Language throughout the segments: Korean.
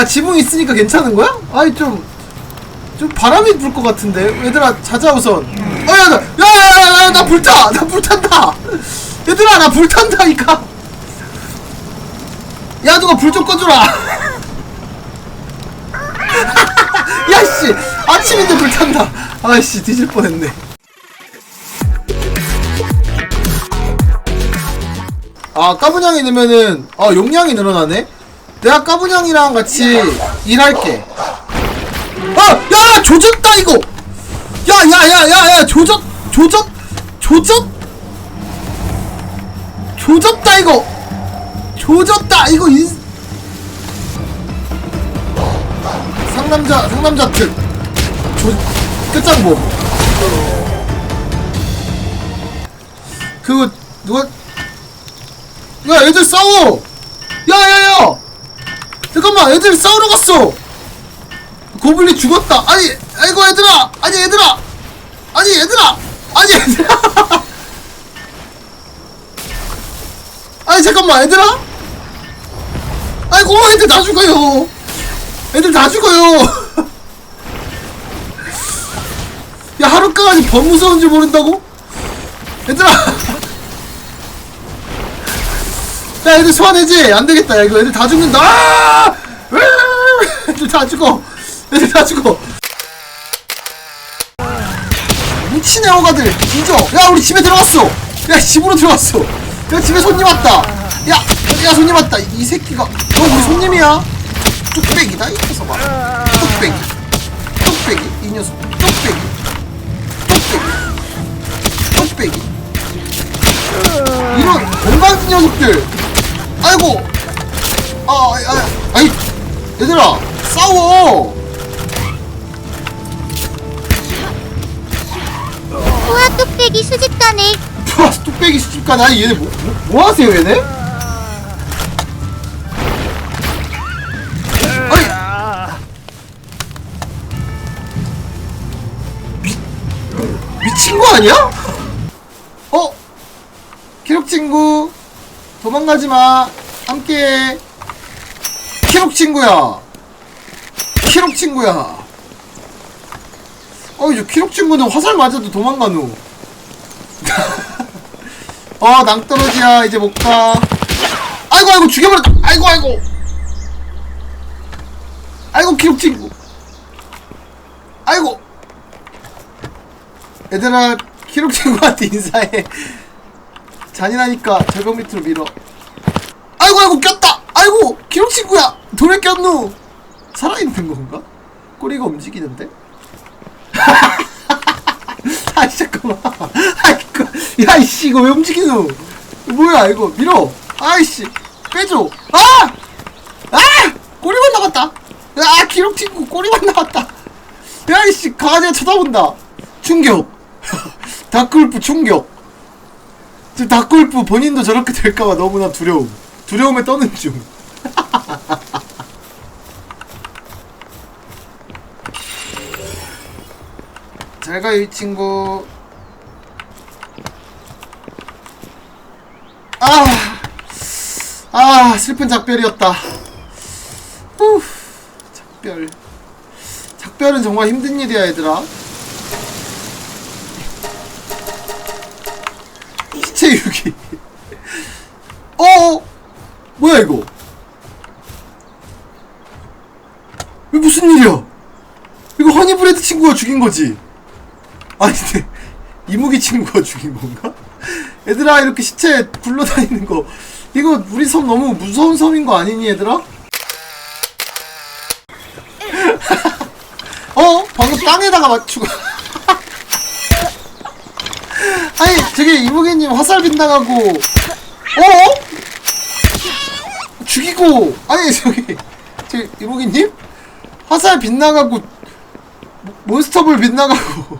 아, 지붕 있으니까 괜찮은 거야? 아니 좀. 좀 바람이 불 것 같은데. 얘들아 자자 우선. 어야 야야야야 나 불타! 나 불탄다! 얘들아 나 불탄다니까! 야 누가 불 좀 꺼주라! 야씨! 아침인데 불탄다! 아씨 뒤질 뻔했네. 아 까분양이 넣으면은 아 용량이 늘어나네 내가 까분양이랑 같이 일할게 아! 야! 조졌다 이거! 야! 야! 야! 야! 야! 조졌! 조졌! 조졌! 조졌다 이거! 조졌다 이거 인... 상남자 상남자 특 조... 끝장보 그거 누가 야 애들 싸워! 야야야! 잠깐만 애들 싸우러 갔어! 고블린 죽었다. 아니, 아이고 얘들아, 아니 얘들아, 아니 얘들아, 아니 얘들아. 아니 잠깐만 얘들아. 아이고 애들 다 죽어요. 애들 다 죽어요. 야 하루까지 범 무서운 줄 모른다고? 얘들아. 야 애들 소환해지 안 되겠다. 야, 이거 애들 다 죽는다. 아! 애들 다 죽어. 애들 다 죽어. 미친 애호가들 뒤져. 야 우리 집에 들어갔어. 야 집으로 들어갔어. 야 집에 손님 왔다. 야, 야 손님 왔다. 이 새끼가 너 우리 손님이야. 뚝배기다 이 녀석 봐. 뚝배기. 뚝배기 이 녀석. 뚝배기. 뚝배기. 뚝배기. 이런 건방진 녀석들. 아이고. 아, 아, 아이, 얘들아, 싸워. 우와 뚝배기 수집가네 플러스 뚝배기 수집가 아니 얘네 뭐, 뭐, 뭐 하세요 얘네? 미, 미친 거 아니야? 어? 키록 친구 도망가지 마. 함께해 키록 친구야. 키록 친구야. 어이 저 키록 친구는 화살 맞아도 도망가노. 어 낭떠러지야. 이제 못 가. 아이고 아이고 죽여버렸다 아이고 아이고. 아이고 기록 친구. 아이고. 얘들아 기록 친구한테 인사해 잔인하니까 절벽 밑으로 밀어. 아이고 아이고 꼈다! 아이고 기록 친구야! 돌에 꼈누 살아있는 건가? 꼬리가 움직이는데? 아 잠깐만. 아이고 야이씨 이거 왜 움직이노? 뭐야 이거? 밀어! 아이씨 빼줘! 아! 아! 꼬리만 나갔다! 아 기록 친구 꼬리만 나갔다! 야이씨 강아지가 쳐다본다! 충격! 다크울프 충격 지금 다크울프 본인도 저렇게 될까봐 너무나 두려움 두려움에 떠는 중 잘가 이 친구 아, 아 슬픈 작별이었다. 후, 작별. 작별은 정말 힘든 일이야, 얘들아. 체 유기. 어, 뭐야 이거? 왜 무슨 일이야? 이거 허니브레드 친구가 죽인 거지? 아니, 근데 이무기 친구가 죽인 건가? 얘들아 이렇게 시체 굴러다니는 거 이거 우리 섬 너무 무서운 섬인 거 아니니 얘들아? 어? 방금 땅에다가 맞추고 아니 저기 이무기님 화살 빗나가고 어? 죽이고 아니 저기 저기 이무기님 화살 빗나가고 모- 몬스터볼 빗나가고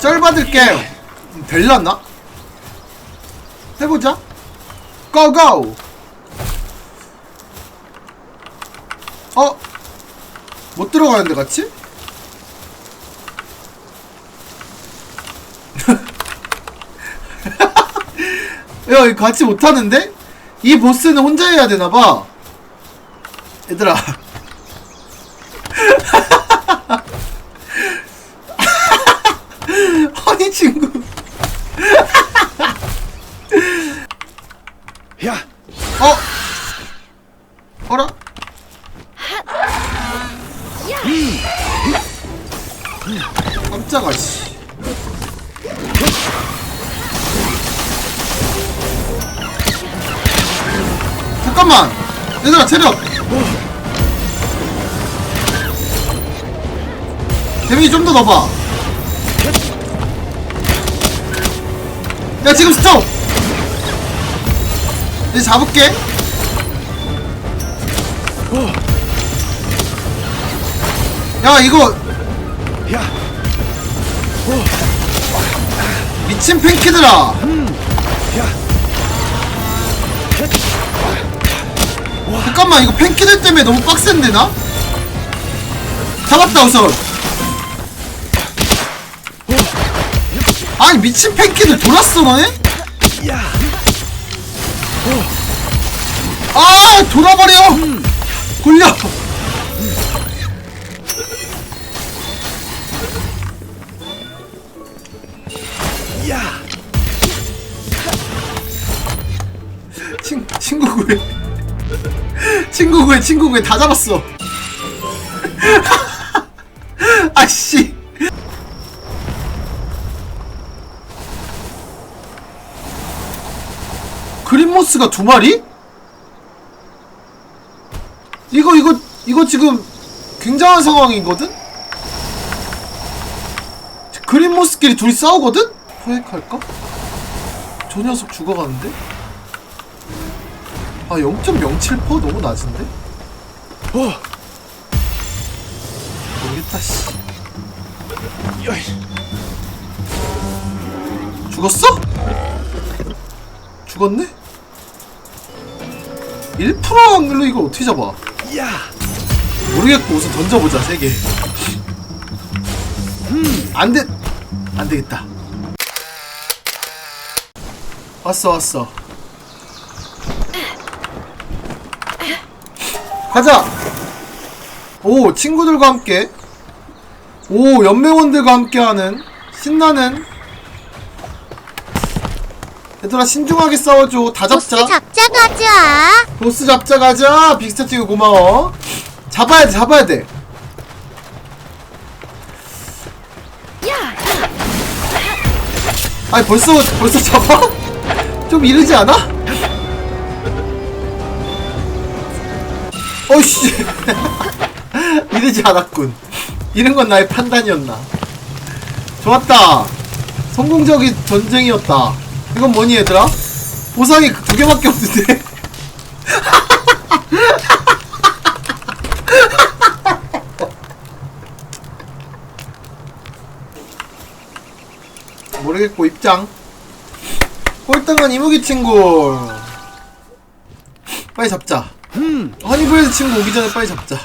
쩔 받을게요 될라나? 해보자. 고고! 어? 못 들어가는데 같이? 야, 이거 같이 못하는데? 이 보스는 혼자 해야 되나봐. 얘들아. 허니 친구. 야, 어? 어라? 깜짝아 씨. 잠깐만. 얘들아 체력. 데미지 좀 더 넣어봐. 야 지금 스톱. 이제 잡을게. 야 이거 야, 미친 팬키들아 잠깐만 이거 팬키들 때문에 너무 빡센데 나? 잡았다 우선 아니 미친 팬키들 돌았어 너네? 야, 아 돌아버려 굴려 야, 친, 친구 구해 친구 구해 친구 구해 다 잡았어 아씨 그린모스가 두 마리? 이거 이거 이거 지금 굉장한 상황이거든? 그린모스끼리 둘이 싸우거든? 포획할까? 저 녀석 죽어가는데? 아 0.07% 너무 낮은데? 어, 모르겠다 씨. 야, 죽었어? 죽었네? 1% 확률로 이걸 어떻게 잡아? 야, 모르겠고 우선 던져보자 세개 안돼 안 되겠다. 왔어 왔어 가자. 오 친구들과 함께. 오 연맹원들과 함께하는 신나는. 얘들아 신중하게 싸워줘. 다 보스 잡자 잡자 가자. 보스 잡자 가자. 빅스타 친구 고마워. 잡아야 돼 잡아야 돼. 아니 벌써 벌써 잡아? 좀 이르지 않아? 어이씨. 이르지 않았군. 이런 건 나의 판단이었나. 좋았다. 성공적인 전쟁이었다. 이건 뭐니 얘들아? 보상이 두 개밖에 없는데. 모르겠고 입장. 꼴등은 이무기 친구. 빨리 잡자 허니브레드 친구 오기 전에 빨리 잡자.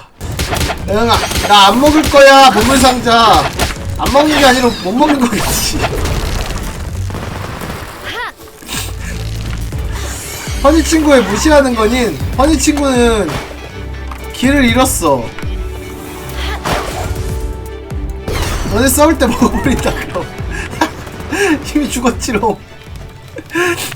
영아 나 안 먹을 거야 보물 상자. 안 먹는 게 아니라 못 먹는 거겠지. 허니 친구의 무시하는 거닌 허니 친구는 길을 잃었어. 너네 싸울 때 먹어버린다 그럼. 이미 죽었지롱.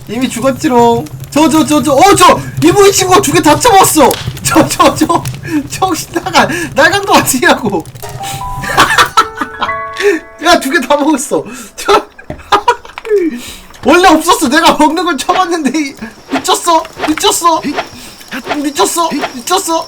이미 죽었지롱 저 저 저 저 어 저 이브이 친구가 두 개 다 쳐먹었어. 저 저 저 정신 나가 날강도 아니냐고. 야 두 개 다 먹었어. 저 원래 없었어. 내가 먹는 걸 쳐봤는데 이- 미쳤어. 미쳤어. 미쳤어. 미쳤어